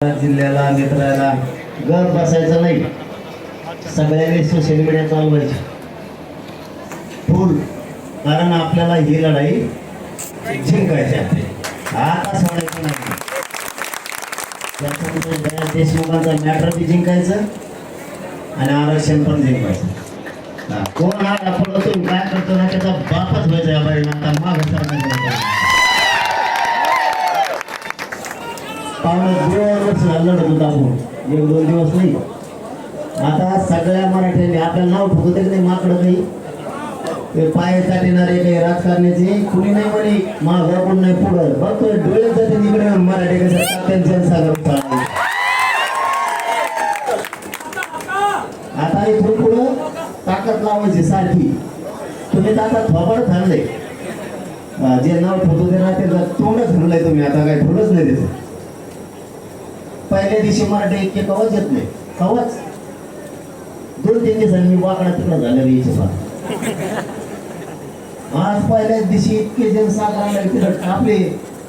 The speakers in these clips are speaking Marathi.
जिल्ह्याला मित्राला गप बसायचं नाही. सगळ्यांनी सोशल मीडिया चालवायची फुल. कारण आपल्याला ही लढाई जिंकायची आहे. आता सोडायचं नाही. त्याच्यामुळे जया देशमुखांचा मॅटर बी जिंकायचं आणि आरक्षण पण जिंकायचं. कोण हा पडतो काय करतो ना त्याचा बापच व्हायचा या बाईनं आता माग पावणे दिवस झालं लढत होता आपण एक दोन दिवस नाही. आता सगळ्या मराठ्यांनी आपल्याला नाव ठोकत ते नाही माकडं नाही ते पाय चाटणारे काही राजकारण्याचे कुणी नाही म्हणे माझा कोण नाही पुढं. बघतोय डोळे जाते तिकडे मराठी कसं त्यांच्या सागर आता इथून पुढं ताकद लावायची सारखी. तुम्ही तर आता थोबड थांबले जे नाव ठेवतो ते ना ते तोंडच ठरलंय तुम्ही. आता काय ठेवलंच नाही त्याचं पहिल्या दिवशी मराठी इतके कवच येत नाही. कवच. दोन तीन दिवसांनी मी वाकडा तिकडं झालं याच्या आज पहिल्याच दिवशी इतके जण साखर तिकडं टापले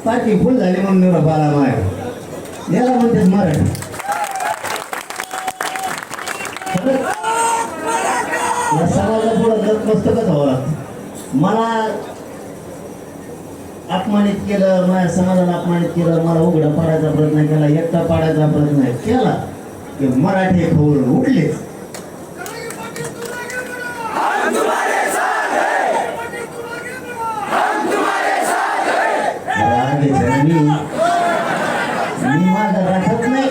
पाठी फुल झाले म्हणून निवडा बाला माय. याला म्हणतात मराठी. खरंच. समाजा पुढं जर पुस्तकच हवं लागतं. मला अपमानित केलं माझ्या समाजाला अपमानित केलं मला उघडं पाडायचा प्रयत्न केला एकटा पाडायचा प्रयत्न केला की मराठी खोल उठले. मी माझा राखत नाही.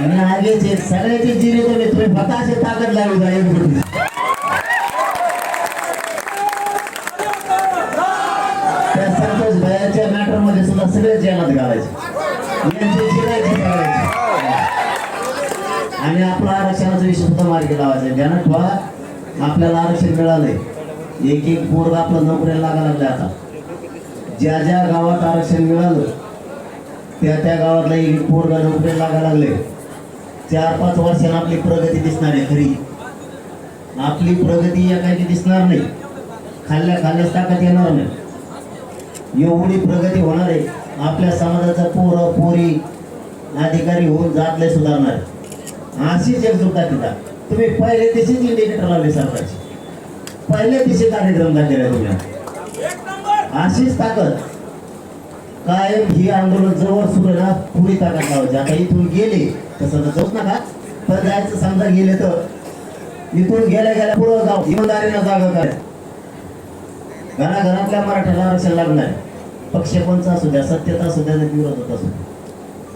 मी आगेचे सगळ्याचे जिरे तुम्ही तुम्ही स्वतःचे ताकद लागू जा एक गोष्टी त्या संतोष भयाच्या मॅटरमध्ये सुद्धा सगळे जेलात घालायचे. यांची जिरायची आणि आपला आरक्षणाचा विषय सुद्धा मार्गी लावायचा. ज्यानं ठेवा आपल्याला आरक्षण मिळालंय. एक एक पोरग आपला नोकऱ्याला लागायला लागले आता. ज्या ज्या गावात आरक्षण मिळालं त्या त्या गावातला एक एक पोरगा नोकरीला लागायला लागले चार पाच वर्षांना आपली प्रगती दिसणार आहे खरी. आपली प्रगती या काही दिसणार नाही. खाल्ल्या खाल्ल्यास ताकद येणार नाही. एवढी प्रगती होणार आहे. आपल्या समाजाचा पोर पोरी अधिकारी होऊन जातले सुधारणार. अशीच एकजुटता तिथं. तुम्ही पहिले दिवशीच इंडिकेटर लावले सरकारचे. पहिल्या दिवशी कार्यक्रम दाखवले तुम्ही. अशीच ताकद. कायम ही आंदोलन जवळ सुरू ना पुरी ताकद लावायची. आता इथून गेले तसं तर जाऊच नका. पण जायचं समजा गेले तर इथून गेल्या गेल्या पुढं जाऊ. इमानदारीनं जागा काय घराघरातल्या मराठ्याला आरक्षण लागणार आहे. पक्ष कोणचा असू द्या सत्यता असू द्या विरोध होत असू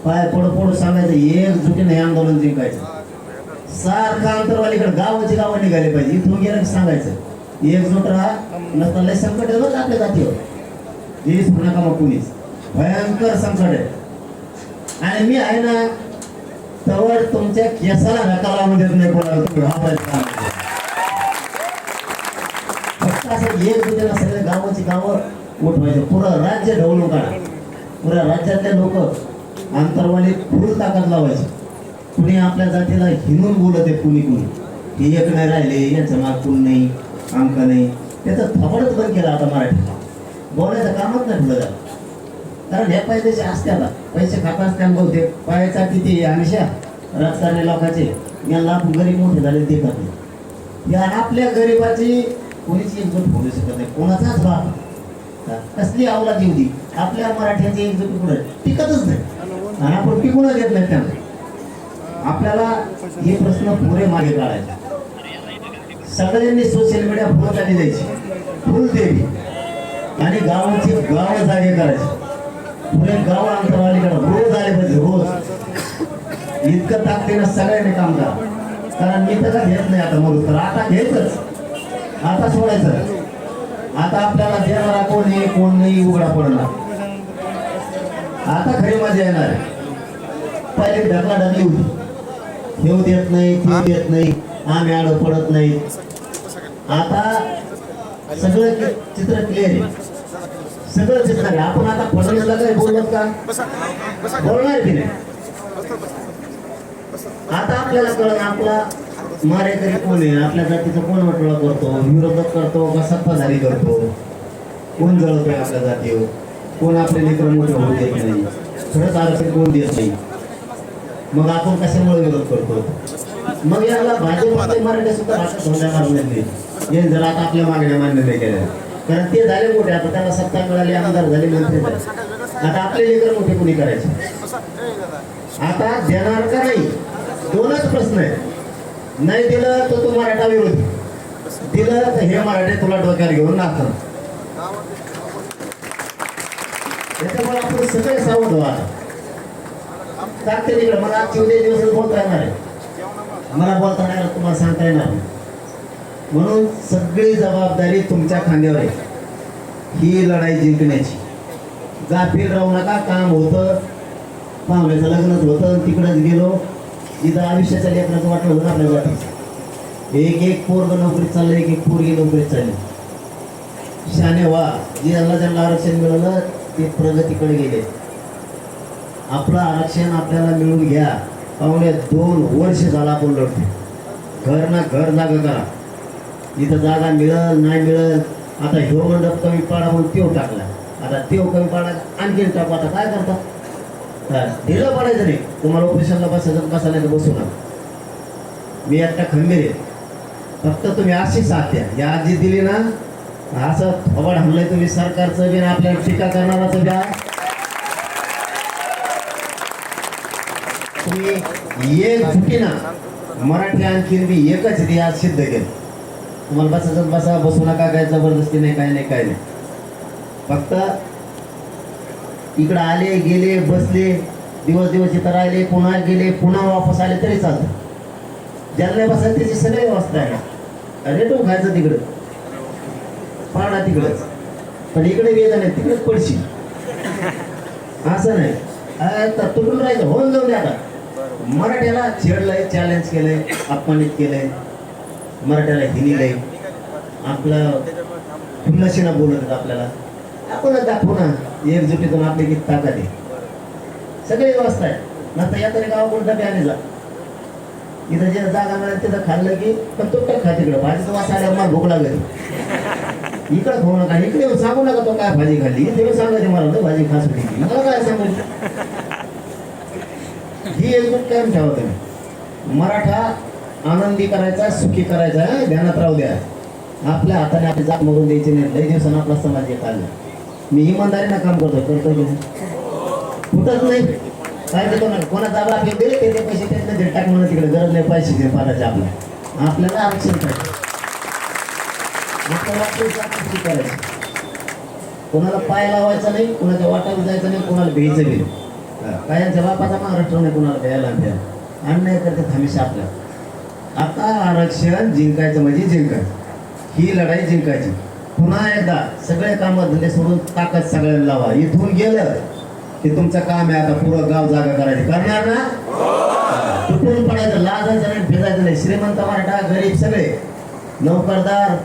पाय पडू पडू सांगायचं एक एकजुटीने हे आंदोलन जिंकायचं. सारखं अंतरवालीकडे गावाची गावं निघाली पाहिजे. इथून गेलं सांगायचं एकजूट राहा नसताना लय संकट आहे आपल्या जातीवर. हे सुरू नका मग कुणीच भयंकर संकट आहे. आणि मी आहे ना तवर तुमच्या केसाला धक्का लावून देत नाही कोणाला तुम्ही. घाबरायचं फक्त असं एक दुसऱ्याला सगळे गावाची गावं उठवायचे. पुरं राज्य ढवळून काढा. पुऱ्या राज्यातले लोक अंतरवाली फुल ताकद लावायचे. कुणी आपल्या जातीला हिनून बोलत आहे कुणी कुणी. हे एक नाही राहिले यांचं माग कोण नाही अंक नाही. त्याचं थपडच बंद केलं आता मराठीला. बोलायचं कामच नाही पुढे कारण हे पैसे असत्याला पैसे खाता काम बोलते पायाचा किती हमेशा राजकारणी लोकांचे. यांना आपण गरीब मोठे झाले ते करते या आपल्या गरिबाची कोणीच इज्जत होऊ शकत नाही. कोणाचाच भाग कसली आवला येऊ दी आपल्या एक एकजूट पुढे. टिकतच नाही. आणि आपण टिकूनच घेत नाही त्यांना आपल्याला हे प्रश्न पुरे मागे काढायचे. सगळ्यांनी सोशल मीडिया फुल काढली द्यायची फुल देवी आणि गावाची गाव जागे करायची. पुरे गाव अंतरावालीकडे रोज आले पाहिजे रोज. इतकं ताकदीनं सगळ्यांनी काम करा. कारण मी तर घेत नाही आता मग तर आता घ्यायचंच. आता सोडायचं. आता आपल्याला देणारा कोण आहे कोण नाही उघडा पडणार आता खरी मजा येणार पहिले ढकला ढकली होती घेऊ देत नाही ते देत नाही आम्ही आड पडत नाही. आता सगळं चित्र क्लिअर आहे. सगळं चित्र आहे. आपण आता फडणवीसला काय बोलत का? बोलणार की नाही? आता आपल्याला कळलं आपला मारेकरी कोण आहे? आपल्या जातीचं कोण वाटोळा करतो? विरोधक करतो का सत्ताधारी करतो? कोण जळतोय आपल्या जातीवर? कोण आपले लेकर मोठे होऊ देत नाही? खरंच आरक्षण कोण देत नाही? मग आपण कशामुळे विरोध करतो? मग याला भाजपमध्ये मराठी सुद्धा भाषा धोंड्या हे जर आता आपल्या मागण्या मान्य नाही केल्या कारण ते झाले मोठे आता त्याला सत्ता मिळाली आमदार झाले मंत्री झाले. आता आपले लेकर मोठे कुणी करायचे? आता देणार का नाही? दोनच प्रश्न आहे नाही दिलं तर तू मराठा विरोधी. दिलं तर हे मराठे तुला डोक्यावर घेऊन नाचतात. त्याच्यामुळे आपण सगळे सावध व्हा. टाकते तिकडे. मला आजची उद्या दिवस बोलता येणार आहे. मला बोलता नाही येणार, तुम्हाला सांगता येणार म्हणून सगळी जबाबदारी तुमच्या खांद्यावर आहे. ही लढाई जिंकण्याची. जाफील राहू नका काम होतं. पाहुण्याचं लग्नच होतं तिकडंच गेलो. इथं आयुष्याच्या लेकराचं वाटलं होतं आपल्या जातीचं एक एक पोरग नोकरीत चाललं एक एक पोरगी नोकरीत चालली. शाने वा ज्यांना ज्यांना आरक्षण मिळालं ते प्रगतीकडे गेले. आपलं आरक्षण आपल्याला मिळून घ्या. पाहुणे दोन वर्ष झाला आपण लढतो घर ना घर जागा करा. इथं जागा मिळल नाही मिळल आता ह्यो मंडप कमी पाडा म्हणून तेव टाकला. आता तेव कमी पाडा आणखीन टाकू. आता काय करता? ढिलं पडायचं नाही तुम्हाला ऑपरेशनला बसायचं बसा नाही तर बसू नका मी एकटा खंबीर आहे. फक्त तुम्ही अशी साथ द्या. या आजी दिली ना असं थोबाड हल्लंय तुम्ही सरकारचं बी आपल्याला टीका करणाराचं द्या तुम्ही एक चुकी ना मराठी आणखीन मी एकच ते आज सिद्ध केलं. तुम्हाला बसायचं बसा बसू नका काय जबरदस्ती नाही काय नाही काय नाही. फक्त इकडं आले गेले बसले दिवस दिवस इथं राहिले पुन्हा गेले पुन्हा वापस आले तरी चालतं. ज्यांना बसायला त्याची सगळी व्यवस्था आहे रेटून खायचं तिकडं. पाडा तिकडंच. पण इकडे वेदन नाही तिकडेच पडशी. असं नाही. आता तुटून राहायचं होऊन जाऊ दे आता. मराठ्याला छेडलंय चॅलेंज केलंय अपमानित केलंय. मराठ्याला हिनिलंय आपलं खुन्नशीनं बोलत आपल्याला. आपणच दाखवू ना एकजुटीतून आपली किती ताकद आहे. सगळी व्यवस्था आहे. नंतर या तरी गावाकडून डबे आले जा इथं जे जागा मिळेल तिथं खाल्लं की पण तो खा तिकडं? भाजीचं वास आल्यावर मला भूक लागली. इकडं खाऊ नका इकडे येऊन सांगू नका तो काय भाजी खाल्ली. इथे येऊन सांगायचे मला तो भाजी खास होती मला काय सांगू? ही एकजूट कायम ठेवा तुम्ही. मराठा आनंदी करायचा सुखी करायचा ध्यानात राहू द्या. आपल्या हाताने आपली जात मरून द्यायची नाही. लय दिवसानं आपला समाज एक आला. मी इमानदारीनं काम करतो करतो की कुठंच नाही. काय देतो ना कोणाचा आपला आपले दिले ते पैसे त्यांना दे टाक म्हणून तिकडे गरज नाही पैसे दे पाण्याचे आपल्या आपल्याला आरक्षण पाहिजे. कोणाला पाय लावायचा नाही कोणाच्या वाटायला जायचं नाही कोणाला भेयचं बी काय कायांच्या बापाचा महाराष्ट्र नाही कोणाला भ्यायला आणि द्यायला अन्याय करते हमेशा आपल्या आता आरक्षण जिंकायचं म्हणजे जिंकायचं. ही लढाई जिंकायची. पुन्हा एकदा सगळे कामं धंदे सोडून ताकद सगळ्यांना लावा. इथून गेलं की तुमचं काम आहे आता पुरं गाव जागा करायची. करणार ना? तुटून पडायचं लाजायचं नाही फिरायचं नाही. श्रीमंत मराठा गरीब सगळे. नोकरदार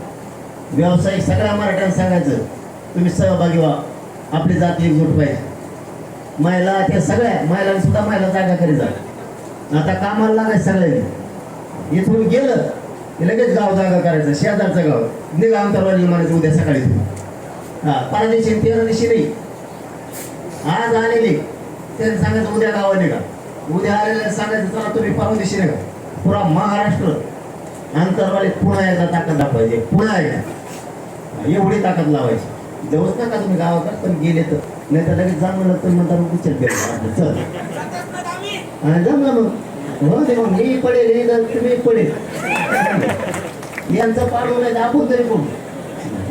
व्यावसायिक सगळ्या मराठ्यांना सांगायचं तुम्ही सहभागी व्हा. आपली जाती एकजूट पाहिजे. महिला ते सगळ्या महिलांनी सुद्धा महिला जागा करी जा. आता कामाला लागायचं सगळ्यांनी. इथून गेलं लगेच गाव जागा करायचं शेजारचं गाव. निघा अंतरवाली म्हणायचं उद्या सकाळी हा परदेशी तेरा दिवशी नाही. आज आलेले त्यांनी सांगायचं उद्या गावा निघा. उद्या आलेल्या सांगायचं चला तुम्ही परवा दिवशी निघा. पुरा महाराष्ट्र अंतरवाली पुन्हा एकदा ताकद दाखवायची पुन्हा एकदा. एवढी ताकद लावायची. जाऊच नका तुम्ही गावाकडे पण गेले तर. नाही तर लगेच जाणवं तर म्हणता मग उचल चल. जमलं मग. हो मी पडेल हे तुम्ही पडेल यांचं पाडू नाही तर आपण तरी कोण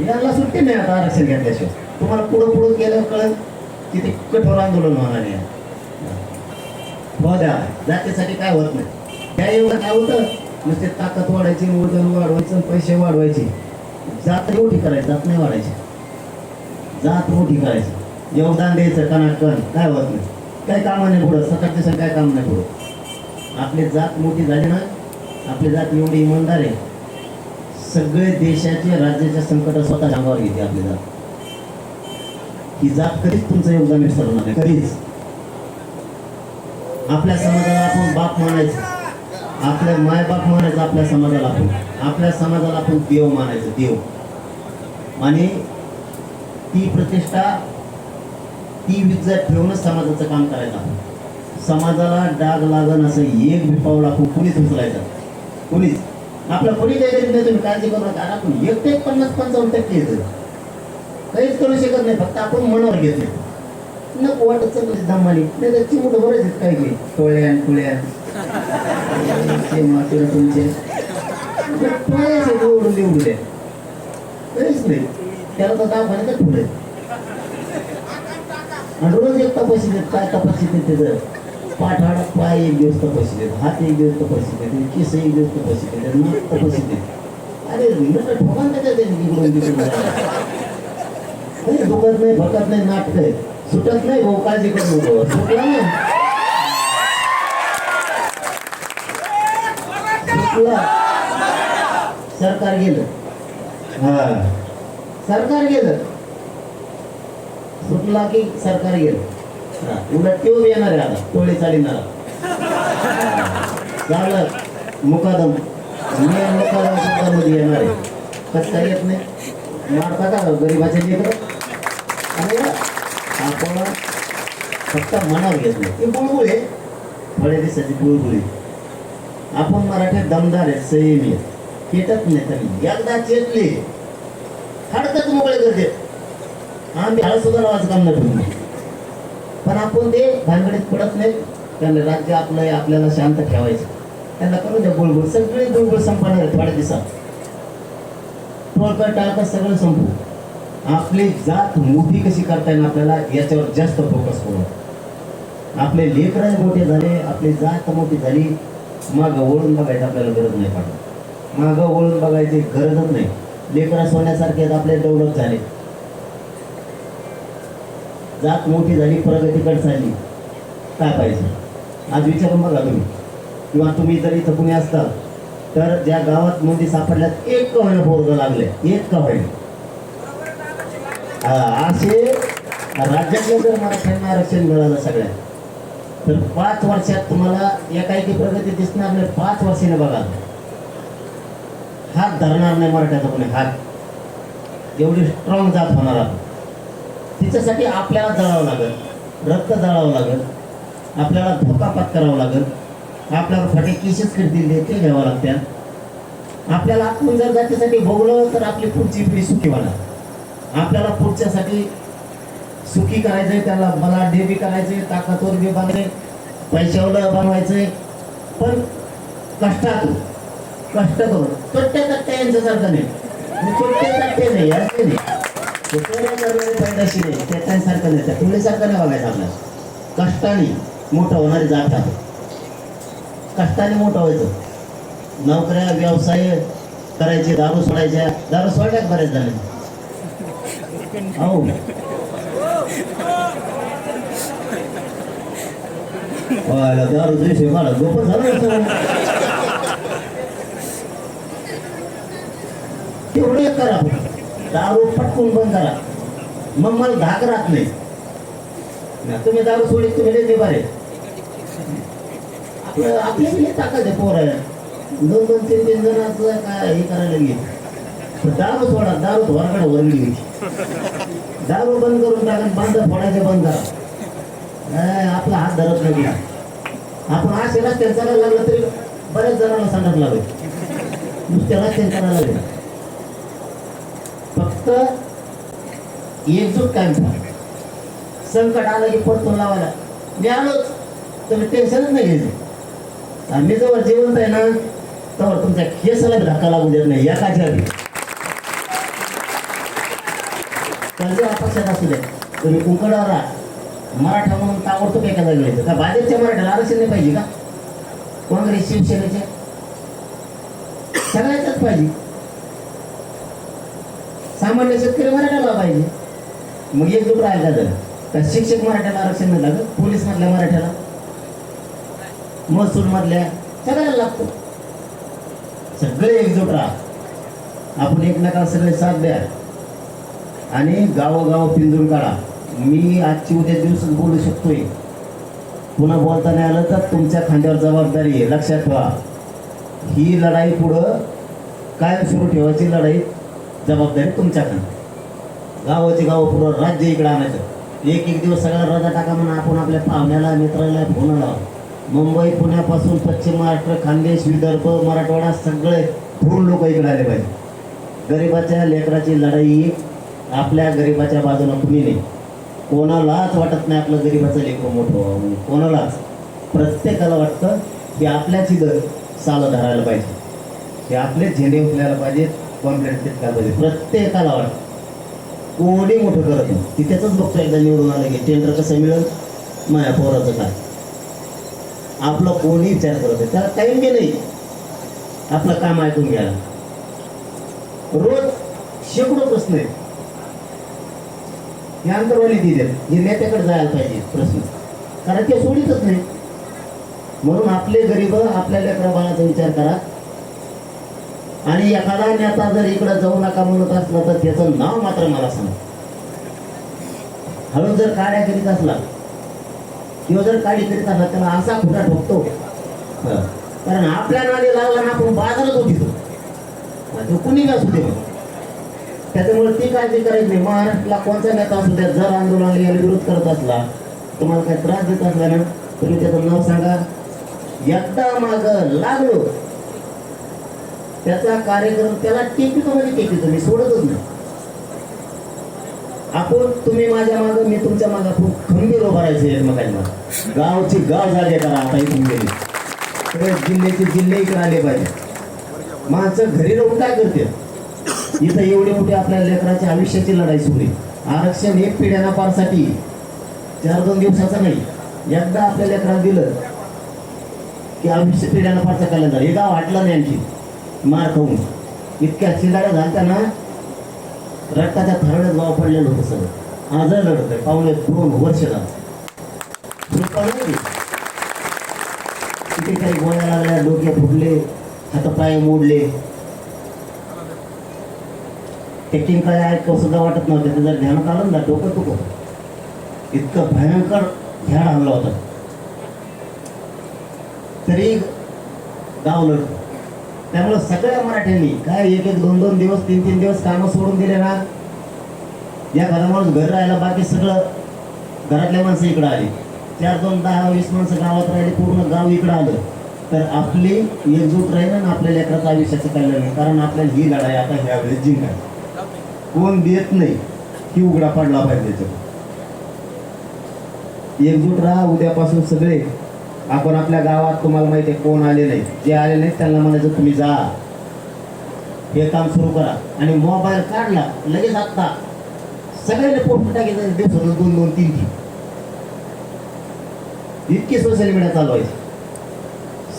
यांना सुट्टी नाही आता आरक्षण घेतल्याशिवाय. तुम्हाला पुढं पुढं गेल्यावर कळत किती कठोर आंदोलन होणार आहे. हो द्या जातीसाठी काय होत नाही. त्या एवढं काय होतं? नुसते ताकद वाढायची वजन वाढवायचं पैसे वाढवायचे. जात मोठी करायची जात नाही वाढायची. जात मोठी करायची. योगदान द्यायचं कणाकण. काय होत नाही. काय कामं नाही पुढं. सकाळ काय काम नाही पुढं. आपली जात मोठी झाली ना आपली जात एवढी इमानदार आहे. सगळे देशाचे राज्याच्या संकट स्वतः अंगावर घेते आपली जात. ही जात कधीच तुमचं योगदान विसरणार नाही कधीच. आपल्या समाजाला आपण बाप मानायचं. आपल्या मायबाप मानायचं आपल्या समाजाला आपण. आपल्या समाजाला आपण देव मानायचं देव. आणि ती प्रतिष्ठा ती विज्जत ठेवूनच समाजाचं काम करायचं आपण. समाजाला डाग लागन असं एक बी पाऊल आपण कुणीच उचलायचं कुणीच. आपला कोणी काही नाही तुम्ही काळजी करू नका. आपण एक ते पन्नास पंचावन्न टक्के येतो काहीच करू शकत नाही फक्त आपण मनावर घेतोय. नको वाटत चाललं दमानी. नाही तर चिमूट बरेच आहेत काय काही टोळ्या टोळ्यान ते तुमचे. टोळ्याचे निवडून द्या. काहीच नाही. त्याला तर दाखवायला का ठेवलंय आणि रोज एक तपास काय तपास येते त्याचं? पाठ हाड पाय एक दिवस तपाशी देत हात एक दिवस तपाशी देत केस एक दिवस तपाशी देत नाक तपाशी देत अरे ठोकान त्याच्या दुखत नाही भकत नाही नाटक आहे सुटत नाही भाऊ काळजी करू नको सुटला ना सुटला सरकार गेलं. हा. सरकार गेलं. सुटला की सरकार गेलं. उलट तो येणार आहे आता टोळी चालिणार झालं. मुकादम. मी मुकादम सुद्धा मध्ये येणार आहे. कसं काय येत नाही. मारता का? गरीबाच्या लेकरं? आणि आपण फक्त मनावर घेत नाही. ती बुळबुळ आहे. फळे दिवसाची बुळबुळ आपण मराठीत दमदार आहे संयमी आहे. पेटत नाही तरी एकदा चेतले. हडकत मोकळे करते. आम्ही हळद सुद्धा लावायचं काम नाही पण आपण ते भानगडीत पडत नाही त्यांना राज्य आपलं आपल्याला शांत ठेवायचं. त्यांना करून द्या गुळगुळ सगळे गुळगुळ संपणार थोड्या दिवसात टोळकं टाळकं सगळं संपू. आपली जात मोठी कशी करता येईल आपल्याला याच्यावर जास्त फोकस करू. आपले लेकर मोठे झाले आपली जात मोठी झाली मागं वळून बघायचं आपल्याला गरज नाही पडत. मागं वळून बघायची गरजच नाही. लेकर सोन्यासारखे आपले डेव्हलप झाले. जात मोठी झाली प्रगतीकडे चालली. काय पाहिजे? आज विचारून बघा तुम्ही. किंवा तुम्ही जर इथं कुणी असता तर ज्या गावात नोंदी सापडल्यात एक का होईना पोरग लागले एक का होईना असे राज्यातलं जर मराठ्यांना आरक्षण मिळालं सगळ्या तर पाच वर्षात तुम्हाला एकाएकी प्रगती दिसणार नाही पाच वर्षाने बघा. हात धरणार नाही मराठ्याचा कोणी हात. एवढी स्ट्रॉंग जात होणार आपण. तिच्यासाठी आपल्याला जळावं लागेल. रक्त जळावं लागेल. आपल्याला धोका पत्करावा लागेल. आपल्याला फटे केसेस करतील ते घ्यावं लागतात. आपल्याला आपण जर जातीसाठी भोगलं तर आपली पुढची पिढी सुखी होणार आपल्याला पुढच्यासाठी सुखी करायचंय त्याला मला डेबी करायचंय ताकदवर बी बांधायचे पैशावर बनवायचंय. पण कष्टातून कष्ट करून तट्ट्या तट्ट्या यांच्यासारखं नाही. मी तट्टे नाही असे नाही. कुठल्या त्याच्यासारखं नाही त्या नाही बघायचं आपल्याला कष्टाने मोठं होणारी जात आहे कष्टाने मोठं व्हायचं नोकऱ्या व्यवसाय करायचे दारू सोडायच्या दारू सोडल्यात बरेच झाले हो दारू दिवशी मला झोपच झालं तेवढं करा. दारू पटकून बंद करा. मग मला धाक राहत नाही. तुम्ही दारू सोडली तुम्ही लय बरे आपलं आपले हे ताकद आहे पोर. दोन दोन तीन तीन जण असं काय हे करायला गेले दारू सोडा दारू वरकडे वरली दारू बंद करून टाका बंद फोडायचे बंद करा. आपला हात धरत नाही आपण असे रस्त्याने चालायला लागलं तरी बऱ्याच जणांना सांगत लागले. नुसत्या रस्त्याने चालायला लागले. फक्त एकजूट काय संकट आलं की परतून लावायला. मी आलोच. तुम्ही टेन्शनच नाही घ्यायचं. आणि मी जवळ जिवंत आहे ना तेव्हा तुमच्या केसाला धक्का लागू देत नाही. या आधी कर्ज अपक्षात असू द्या. तुम्ही कुंकडावर राहा. मराठा म्हणून ताबडतोब एका जागी व्हायचं का भाजपच्या मराठ्याला आरक्षण नाही पाहिजे का? काँग्रेस शिवसेनेच्या सगळ्याच्याच पाहिजे. सामान्य शेतकरी मराठ्याला पाहिजे मग एकजूट राहिला झालं तर शिक्षक मराठ्याला आरक्षण नाही लागत? पोलीस मधल्या मराठ्याला? महसूल मधल्या? सगळ्याला लागतो. सगळे एकजूट राहा. आपण एकमेकाला सगळे साथ द्या. आणि गावोगाव पिंजून काढा. मी आजची उद्या दिवस बोलू शकतोय. पुन्हा बोलता नाही आलं तर तुमच्या खांद्यावर जबाबदारी आहे. लक्षात ठेवा. ही लढाई पुढं कायम सुरू ठेवायची लढाई. जबाबदारी तुमच्या गावाचे गावाची गाव पुढं राज्य इकडं आणायचं. एक एक दिवस सगळा रजा टाका म्हणून आपण आपल्या पाहुण्याला मित्राला फोन लावा. मुंबई पुण्यापासून पश्चिम महाराष्ट्र खानदेश विदर्भ मराठवाडा सगळे पूर्ण लोक इकडे आले पाहिजे. गरिबाच्या लेकराची लढाई आपल्या गरिबाच्या बाजूला कुणी नाही. कोणालाच वाटत नाही आपलं गरिबाचं लेकरं मोठं व्हावं कोणालाच. प्रत्येकाला वाटतं की आपल्याच दर सालं धरायला पाहिजे. ते आपले झेंडे उचलायला पाहिजेत. कॉम्प्लेट काय पाहिजे प्रत्येकाला वाटतं. कोणी मोठं करत नाही. तिथेच बघतो. एकदा निवडून आलं की टेंडर कसं मिळेल? माझ्या पोराचं काय? आपलं कोणी विचार करत नाही. त्याला टाईम बी नाही. आपलं काम ऐकून घ्यायला. रोज शेकडो प्रश्न आहेत. हे अंतरवाली दिले हे नेत्याकडे जायला पाहिजे प्रश्न. कारण ते सोडितच नाही. म्हणून आपले गरीब आपल्या लेकरा बाळाचा विचार करा. आणि एखादा नेता जर इकडे जाऊ नका म्हणत असला तर त्याचं नाव मात्र मला सांगा. हळू जर काड्या करीत असला किंवा जर काडी करीत असला त्याला असा खुटा ठोकतो. कारण आपल्या नादी लागला ना आपण बाजारात होती तो म्हणजे कुणी असू दे त्याच्यामुळे ती काळजी करायची नाही. महाराष्ट्राला कोणता नेता असू द्या जर आंदोलनाला याला विरोध करत असला तुम्हाला काही त्रास देत असला ना तुम्ही त्याचं नाव सांगा. एकदा माग लागलो. त्याचा कार्यक्रम त्याला टेकितो म्हणजे टेकितो मी सोडतच नाही. आपण तुम्ही माझ्या मागं मी तुमच्या मागं खूप खंबीर उभा राहायचे एकमेकांना गावची गाव जागे करा आता इथून गेली? सगळे जिल्ह्याचे जिल्हे इकडे आले पाहिजे. माणसं घरी राहून काय करते इथं एवढे मोठी आपल्या लेकराच्या आयुष्याची लढाई सुरू आहे. आरक्षण एक पिढ्याना पारसाठी चार दोन दिवसाचं नाही. एकदा आपल्या लेकरात दिलं की आयुष्य पिढ्याना पारचा कॅलेंडर हे गाव वाटलं नाही आणखी. मार खाऊन. इतक्या चिंगाड्या घालताना ना रक्ताच्या थरड्यात गाव पडलेलं होतं सगळं. आज लढत आहे पावले दोन वर्ष झालं. किती काही गोळ्या लागल्या डोके फुटले हातपाय मोडले. ते काय ऐकव सुद्धा वाटत नव्हतं. ते जर ध्यानात आलं ना डोकं तुकं इतकं भयंकर ध्यान आणलं होतं. तरी गाव लढतो त्यामुळे सगळ्या मराठ्यांनी काय एक एक दोन दोन दिवस तीन तीन दिवस कामं सोडून दिले ना या घरामाणूस घर राहायला बाकी सगळं घरातल्या माणसं इकडं आली. चार दोन दहा वीस माणसं गावात राहिली पूर्ण गाव इकडं आलं. तर आपली एकजूट राहील ना आपल्या लेकराचं आयुष्याचं कल्याण नाही कारण आपल्याला ही लढाई आता ह्यावेळेस जिंकाय कोण देत नाही की उघडा पडला पाहिजे एकजूट राहा उद्यापासून सगळे आपण आपल्या गावात तुम्हाला माहिती आहे कोण आले नाही जे आले नाहीत त्यांना म्हणायचं तुम्ही जा. हे काम सुरू करा. आणि मोबाईल काढला लगेच आत्ता सगळ्यांनी पोट टाकायचं दिवसातून दोन दोन तीन तीन. इतकी सोशल मीडिया चालू आहे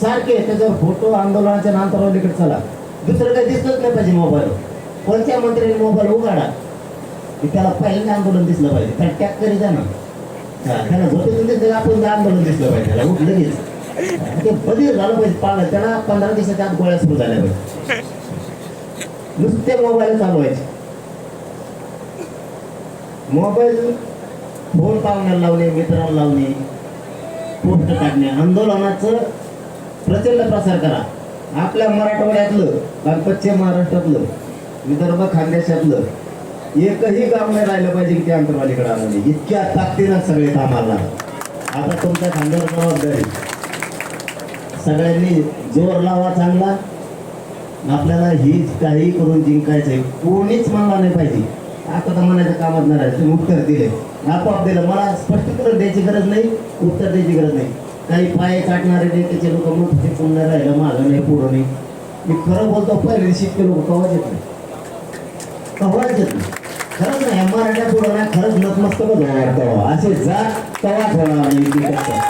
सारखे त्याच्यावर फोटो आंदोलनाच्या नांतरवालीकडे चला. दुसरं काही दिसतच नाही पाहिजे मोबाईल. कोणत्या मंत्र्याने मोबाईल उघडा? त्याला पहिल्यांदा आंदोलन दिसलं पाहिजे. त्याला टॅक करी जा ना. त्याला झोपेतून त्याला आपण दान आंदोलन दिसलं पाहिजे. त्याला उठ लगेच ते बदल झालं पाहिजे पाळलं त्याला पंधरा दिवसाच्या आत गोळ्या सुरू झाल्या पाहिजे. नुसते मोबाईल चालवायचे. मोबाईल फोन पाहुण्याला लावणे मित्रांना लावणे पोस्ट काढणे आंदोलनाचं प्रचंड प्रसार करा. आपल्या मराठवाड्यातलं पश्चिम महाराष्ट्रातलं विदर्भ खानदेशातलं एकही गाव नाही राहिलं पाहिजे की ते अंतरवालीकडे आलं नाही. इतक्या ताकदीनं सगळे कामाला आता तुमच्या खांद्यावर जबाबदारी सगळ्यांनी जोर लावा चांगला. आपल्याला ही काही करून जिंकायचं आहे कोणीच म्हणला नाही पाहिजे. आता तर म्हणायचं कामात नाही राहायचं तुम्ही उत्तर दिले. आपोआप दिलं. मला स्पष्टीकरण द्यायची गरज नाही उत्तर द्यायची गरज नाही. काही पाय चाटणारे त्याचे लोक मग ते कोण नाही राहिलं. माझं नाही पुढं नाही. मी खरं बोलतो पहिले शिकते लोक कवाच येत नाही कवाच येत नाही खरंच नाही या मराठ्या पुढं ना खरंच नतमस्तकच होणार तेव्हा असे जा तेव्हाच होणार नाही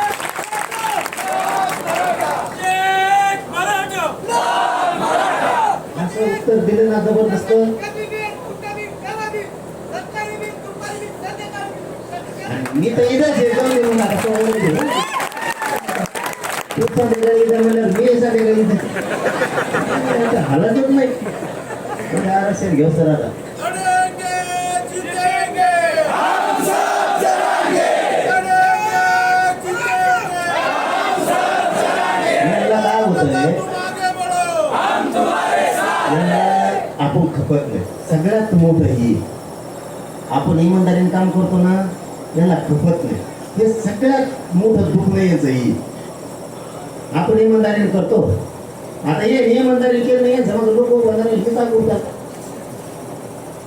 असं उत्तर दिलं ना जबरदस्त. मी तर इथंच तू इथं म्हणल्यावर मी संध्याकाळी इथं. हालतच नाही. म्हणजे घेऊ सर आता. आपण खपत नाही सगळ्यात मोठं ही आपण इमानदारीने काम करतो ना याला खपत नाही हे सगळ्यात मोठं दुःख नाही याचं ही. आपण इमानदारीने करतो. आता हे इमानदारी केलं नाही समज लोक हे सांगू उठतात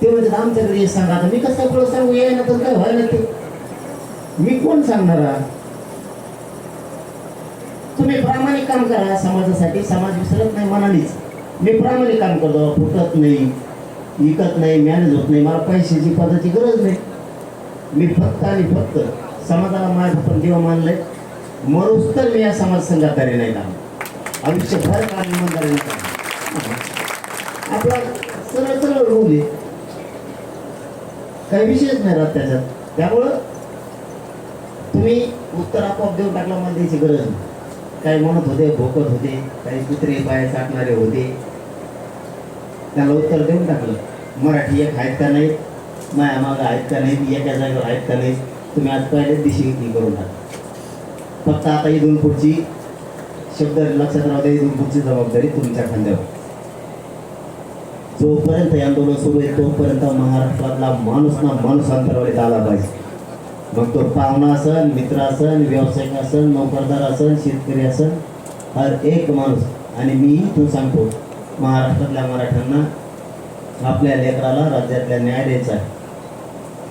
ते म्हणजे आमच्याकडे हे सांगा. आता मी कसं काय सांगू? ये ना तर काय व्हायला ते? मी कोण सांगणार तुम्ही प्रामाणिक काम करा समाजासाठी. समाज विसरत नाही मनानेच. मी प्रामाणिक काम करतो फुटत नाही विकत नाही मॅनेज होत नाही मला पैशाची पदाची गरज नाही. मी फक्त आणि फक्त समाजाला माझं पण देव मानलंय. म्हणूनच तर मी या समाज संघातारी नाही काम आयुष्यभर काम इमानदारी आपला सरळ सरळ रूल आहे. काही विषयच नाही राहत त्याच्यात. त्यामुळं तुम्ही उत्तर आपोआप देऊन टाकला मला द्यायची गरज नाही. काही म्हणत होते भोकत होते काही कुत्रे पाय चाटणारे होते. त्याला उत्तर देऊन टाकलं मराठी एक आहेत का नाही माया मागं आहेत का नाही एका जागेवर आहेत का नाही तुम्ही आज पहिल्याच दिवशी हे करून टाका. फक्त आता इथून पुढची शब्द लक्षात राहू द्या इथून पुढची जबाबदारी तुमच्या खांद्यावर. जोपर्यंत हे आंदोलन सुरू आहे तोपर्यंत महाराष्ट्रातला माणूस ना माणूस अंतरावर आला पाहिजे. मग तो पाहुणा असन मित्र असन व्यावसायिक असन नोकरदार असन शेतकरी असन हर एक माणूस. आणि मी तू सांगतो महाराष्ट्रातल्या मराठ्यांना आपल्या लेकराला राज्यातल्या न्याय द्यायचा आहे.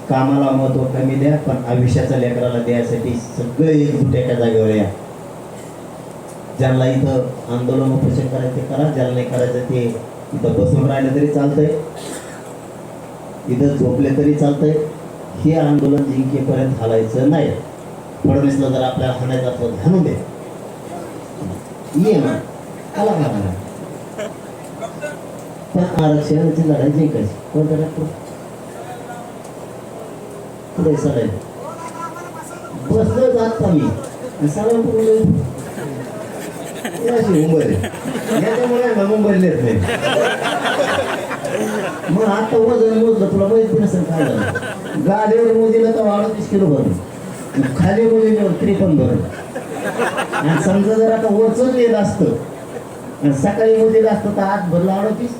कामाला महत्त्व कमी द्या पण आयुष्याच्या लेकराला द्यायसाठी सगळे एकजूट एका जागेवर या. ज्यांना इथं आंदोलन उपोषण करायचं ते करा ज्याला नाही करायचं ते इथं बसून राहिलं तरी चालतंय. इथं झोपले तरी चालतंय. हे आंदोलन जिंकेपर्यंत हलायचं नाही. फडणवीसला जर आपल्याला हाणायचं असलं तर दे. ये ना आला का मला पण आरक्षणाची लढाई जिंकायची. कोणत्या डॉक्टर पुढे सगळे? बसलो जात मी? आणि सगळं पुढे मुंबई याच्यामुळे ना मुंबईला येत नाही. मग आता वजन मोजलं तुला माहिती नसेल काय झालं. गाडीवर मोदीला तर अडतीस किलो भर. खाली मोदीवर त्रेपन्न भरून आणि समजा जर आता वरच येत असतं आणि सकाळी मोदीला असतं तर आज भरलं अडतीस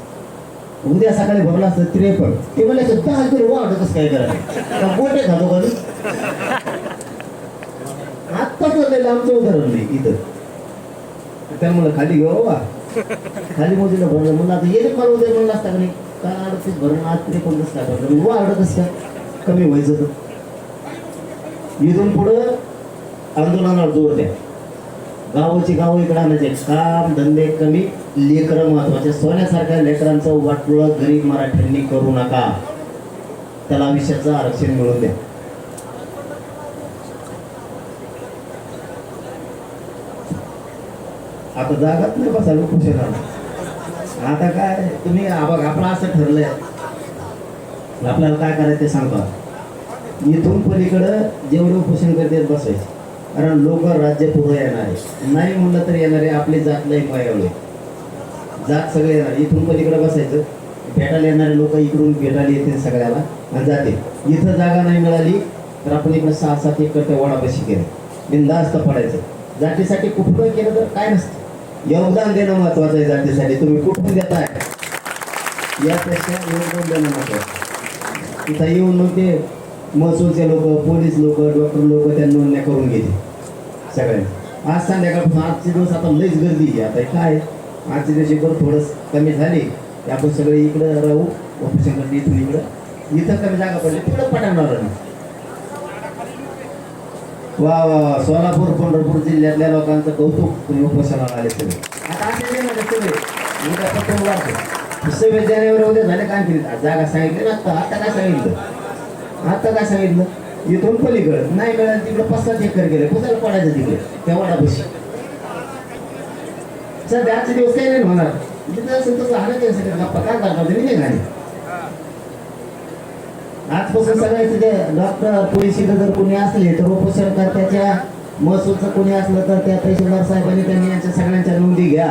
उद्या सकाळी भरलं असतं त्रेपन्न. ते म्हणायचं दहा किलो वाढतच काय करायचं का गोटे खातो का आत्ता करलेलं आमचं उदाहरण नाही इथं. त्यामुळे खाली घेऊ बा खाली मोदीला भरलं. म्हणलं आता येईल मला उद्या? म्हणलं असता का नाही? काल भरून आज त्रेपन्न कसं काय भरलं असतात कमी व्हायचं तर. इथून पुढं आंदोलनावर जोर द्या. गावाची गाव इकडे आणायचे. काम धंदे कमी लेकरं महत्त्वाचे. सोन्यासारख्या लेकरांचं वाटोळं गरीब मराठ्यांनी करू नका. त्याला आयुष्याचं आरक्षण मिळवून द्या. आता जागाच नाही बसायला उपोषणाला आता काय तुम्ही आ बघ आपलं असं ठरलंय. आपल्याला काय करायचं ते सांगतो इथून पलीकडं जेवढे उपोषण करते बसायचे. कारण लोक राज्य पुढं येणार. आहे नाही म्हणलं तर येणारे आपली जात नाही पायावळे जात सगळे येणार. इथून पलीकडे बसायचं. भेटायला येणारे लोक इकडून भेटायला येतील सगळ्याला आणि जाते इथं जागा नाही मिळाली तर आपण इकडे सहा सात एकर त्या वडापाशी केलं बिंदास्त पडायचं. जातीसाठी कुठलं केलं तर काय नसतं. योगदान देणं महत्वाचं आहे जातीसाठी. तुम्ही कुठून देताय? यापेक्षा योगदान देणं महत्वाचं इथं येऊन मग ते महसूलचे लोक पोलीस लोक डॉक्टर लोक त्या नोंदण्या करून घेते सगळ्यांनी. आज संध्याकाळपासून आजचे दिवस आता लईच गर्दी आहे. आता काय? आजचे दिवशी बरं थोडंस कमी झाले. की आपण सगळे इकडं राहू. ऑफिसर इथून इकडं. इथं कमी जागा पडली तिकडं पटाणार वा वा वा. सोलापूर पंढरपूर जिल्ह्यातल्या लोकांचं कौतुक तुम्ही उपोषणाला आले सगळे. आता असे उद्या पत्र वाढतो सव्वीस जानेवारी उद्या झाले काय केली जागा सांगितली ना आता आता काय सांगितलं? आता काय सांगितलं? इथून पलीकडे. नाही मिळालं तिकडे पाच सात एकर गेले. कुठल्याला पडायचं तिकडे? त्या वाडापाशी. सध्या आजचे दिवस काही नाही होणार. जिथं असेल तसं हाणायचं सगळं. गप्पा काय करणार तुम्ही नाही आजपासून सगळ्याचे जे डॉक्टर पोलीस इथं जर कोणी असले तर उपोषण त्याच्या महसूलचं कोणी असलं तर त्या तहसीलदार साहेबांनी त्यांनी यांच्या सगळ्यांच्या नोंदी घ्या.